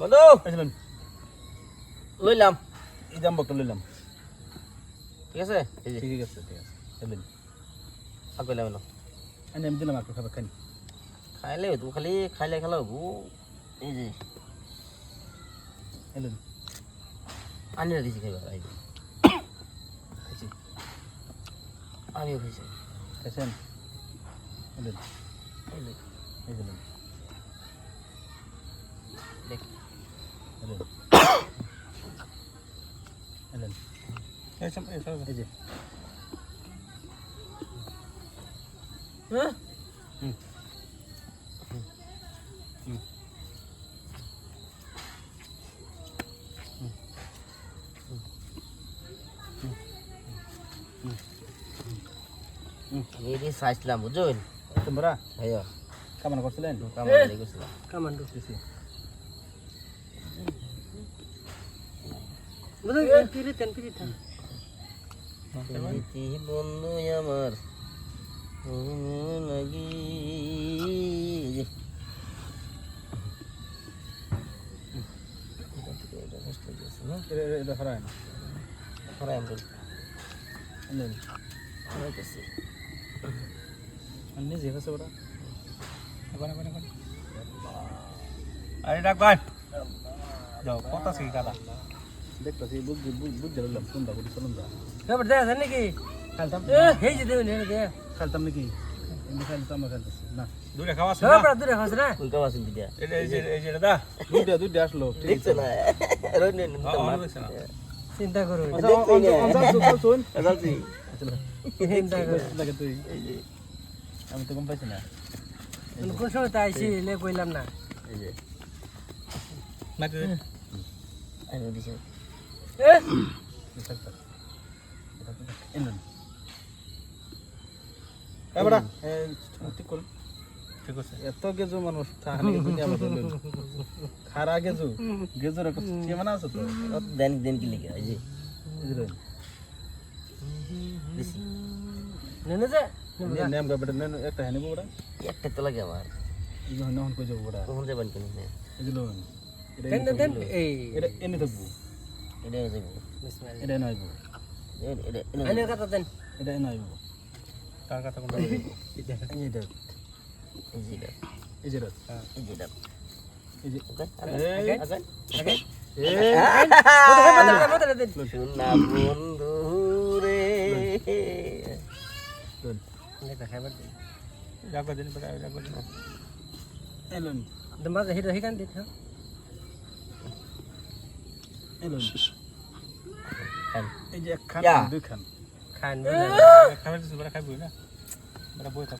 বন্ধু লইলাম। এই দাম বকটা লইলাম। ঠিক আছে? ঠিক আছে ঠিক আছে। আর কইলাম আমি আমি দিলাম একটু খাবার খানি খাইলে তো খালি খাইলে খেলা হব এই যে। এলেন আনি দিছি খাইবা এই খাইছি। আমিও খাইছি। খাইছেন? এলেন এই যে। এই দেখ। এই যে হ্যাঁ আমি এটি চাইছিলাম বুঝুন তোমরা হ্যাঁ কামনা করছিলেন কামাই করছিলাম কামান্ডো দিছি বুঝলি ফিরে তেন ফিরে থান প্রীতি বন্ধু আমার তুমি লাগি যে। এটা থেকে এটা নষ্ট হয়ে গেছে না? এটা এটা- এটা ফরায় না পরে আমরা এলেন পরে গেছি। আমি নিজে হয়েছে ওরা। আরে ডাক ভাই। যাও কত আছে কি কাদা? দেখতেছি বুঝ বুঝতে পারলাম কোনটা করি চলুন যা খবর দে আছে নাকি? খেলতাম। হেই যে দেবেন হেই দে খেলতাম নাকি? এমনি খেলতাম আমরা খেলতেছি। না। দূরে খাওয়া আছে না? কই কাম আছেন দিদা? এটা এই যে এই যে দা। দুইটা দুইটা আসলো ঠিক না? নিতে হ্যাঁ। চিন্তা করো। আচ্ছা শুন। যাচ্ছি। চিন্তা করো। তুই। এই যে, আমি তো কম পাইছি না। কোন সময় তাই আইছি লে কইলাম না। এই যে, মাটি দে। আইনো দিছে। এত গেজু মানুষ খারা গেজু গেজুর একটা সীমানা আছে তো? দেন দেন কি লিখে? এই যে। নেনে যে? নেম গা বেটা নেন একটা হেনিব ওরা একটা তো লাগে আমার। এই নহন কই যাব ওরা কখন যাবেন কেন? এই যে লোন এটা দেন দেন এই এটা এনে থাকব। এটা যাব বিসমিল্লাহ এটা এনে আইব এটা এটা এটা আইনের কথা দেন এটা এনে আইব তার কথা কোনটা এই যে এটা এই যে এটা এই যে এটা এই যে এটা এই যে ওকে এই আগান আগে এই মত মত দেন সোনা বন্ধু রে লোন দেখা খাবার দেন যাকো দিন পরে যাকো দিন এলন দম্বা হেই হেই কান দিত এলন খান এই যে এক খান। দুই খান। খান বড় খাইবই না। বড় বই